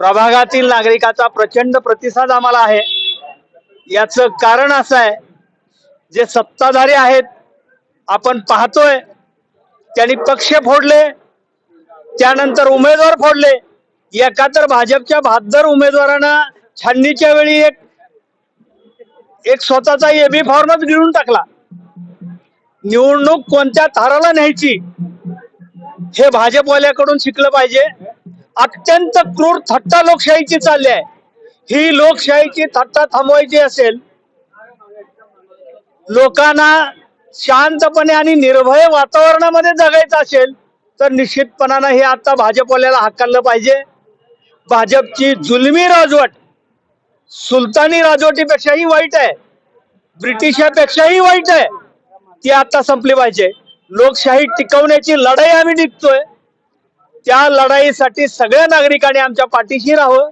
प्रभागातील नागरिकाचा प्रचंड प्रतिसाद आम्हाला आहे. याचं कारण असं आहे जे सत्ताधारी आहेत आपण पाहतोय त्यांनी पक्ष फोडले त्यानंतर उमेदवार फोडले. एका तर भाजपच्या बहात्तर उमेदवारांना छाननीच्या वेळी एक एक स्वतःचा एबी फॉर्मच गिळून टाकला. निवडणूक कोणत्या थाराला न्यायची हे भाजपवाल्याकडून शिकलं पाहिजे. अत्यंत क्रूर थट्टा लोकशाहीची चालली आहे. ही लोकशाहीची थट्टा थांबवायची असेल लोकांना शांतपणे आणि निर्भय वातावरणामध्ये जगायचं असेल तर निश्चितपणानं हे आता भाजपवाल्याला हाकललं पाहिजे. भाजपची जुलमी राजवट सुलतानी राजवटीपेक्षाही वाईट आहे ब्रिटिशापेक्षाही वाईट आहे ती आता संपली पाहिजे. लोकशाही टिकवण्याची लढाई आम्ही निघतोय त्या लढाईसाठी सगळ्या नागरिकांनी आमच्या पाठीशी राहावं.